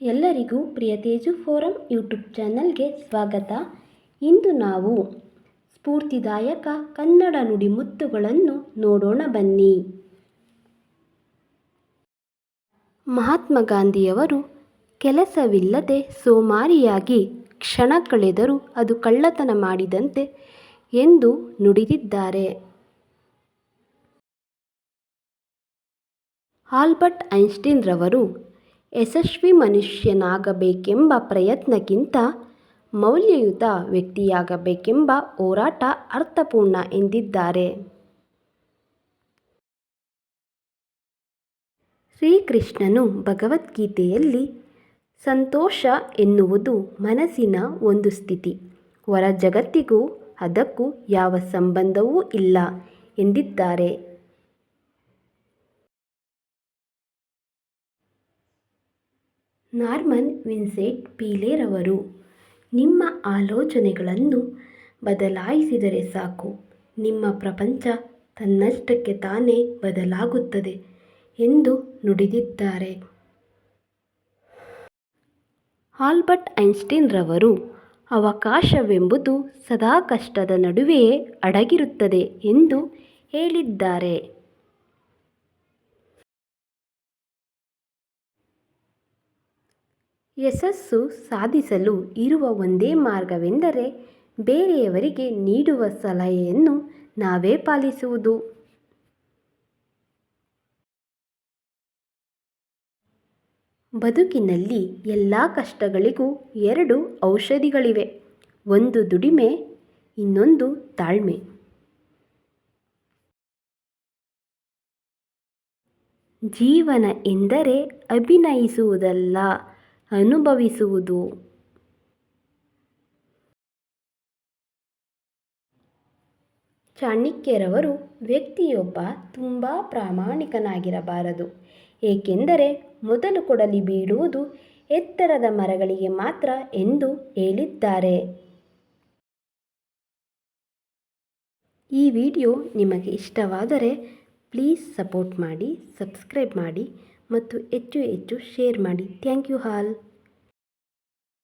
ಎಲ್ಲರಿಗೂ ಪ್ರಿಯ Teju forum YouTube ಚಾನಲ್ಗೆ ಸ್ವಾಗತ. ಇಂದು ನಾವು ಸ್ಫೂರ್ತಿದಾಯಕ ಕನ್ನಡ ನುಡಿಮುತ್ತುಗಳನ್ನು ನೋಡೋಣ ಬನ್ನಿ. ಮಹಾತ್ಮ ಗಾಂಧಿಯವರು ಕೆಲಸವಿಲ್ಲದೆ ಸೋಮಾರಿಯಾಗಿ ಕ್ಷಣ ಕಳೆದರೂ ಅದು ಕಳ್ಳತನ ಮಾಡಿದಂತೆ ಎಂದು ನುಡಿದಿದ್ದಾರೆ. ಆಲ್ಬರ್ಟ್ ಐನ್ಸ್ಟೀನ್ ರವರು ಯಶಸ್ವಿ ಮನುಷ್ಯನಾಗಬೇಕೆಂಬ ಪ್ರಯತ್ನಕ್ಕಿಂತ ಮೌಲ್ಯಯುತ ವ್ಯಕ್ತಿಯಾಗಬೇಕೆಂಬ ಹೋರಾಟ ಅರ್ಥಪೂರ್ಣ ಎಂದಿದ್ದಾರೆ. ಶ್ರೀಕೃಷ್ಣನು ಭಗವದ್ಗೀತೆಯಲ್ಲಿ ಸಂತೋಷ ಎನ್ನುವುದು ಮನಸ್ಸಿನ ಒಂದು ಸ್ಥಿತಿ, ಹೊರ ಜಗತ್ತಿಗೂ ಅದಕ್ಕೂ ಯಾವ ಸಂಬಂಧವೂ ಇಲ್ಲ ಎಂದಿದ್ದಾರೆ. ನಾರ್ಮನ್ ವಿನ್ಸೆಂಟ್ ಪೀಲೆರವರು ನಿಮ್ಮ ಆಲೋಚನೆಗಳನ್ನು ಬದಲಾಯಿಸಿದರೆ ಸಾಕು. ನಿಮ್ಮ ಪ್ರಪಂಚ ತನ್ನಷ್ಟಕ್ಕೆ ತಾನೇ ಬದಲಾಗುತ್ತದೆ ಎಂದು ನುಡಿದಿದ್ದಾರೆ. ಆಲ್ಬರ್ಟ್ ಐನ್ಸ್ಟೀನ್ ರವರು ಅವಕಾಶವೆಂಬುದು ಸದಾ ಕಷ್ಟದ ನಡುವೆಯೇ ಅಡಗಿರುತ್ತದೆ ಎಂದು ಹೇಳಿದ್ದಾರೆ. ಯಶಸ್ಸು ಸಾಧಿಸಲು ಇರುವ ಒಂದೇ ಮಾರ್ಗವೆಂದರೆ ಬೇರೆಯವರಿಗೆ ನೀಡುವ ಸಲಹೆಯನ್ನು ನಾವೇ ಪಾಲಿಸುವುದು. ಬದುಕಿನಲ್ಲಿ ಎಲ್ಲ ಕಷ್ಟಗಳಿಗೂ ಎರಡು ಔಷಧಿಗಳಿವೆ, ಒಂದು ದುಡಿಮೆ, ಇನ್ನೊಂದು ತಾಳ್ಮೆ. ಜೀವನ ಎಂದರೆ ಅಭಿನಯಿಸುವುದಲ್ಲ. ಅನುಭವಿಸುವುದು. ಚಾಣಕ್ಯರವರು ವ್ಯಕ್ತಿಯೊಬ್ಬ ತುಂಬ ಪ್ರಾಮಾಣಿಕನಾಗಿರಬಾರದು. ಏಕೆಂದರೆ ಮೊದಲು ಕೊಡಲಿ ಬೀಳುವುದು ಎತ್ತರದ ಮರಗಳಿಗೆ ಮಾತ್ರ ಎಂದು ಹೇಳಿದ್ದಾರೆ. ಈ ವಿಡಿಯೋ ನಿಮಗೆ ಇಷ್ಟವಾದರೆ ಪ್ಲೀಸ್ ಸಪೋರ್ಟ್ ಮಾಡಿ, ಸಬ್ಸ್ಕ್ರೈಬ್ ಮಾಡಿ ಮತ್ತು ಹೆಚ್ಚು ಹೆಚ್ಚು ಶೇರ್ ಮಾಡಿ. Thank you all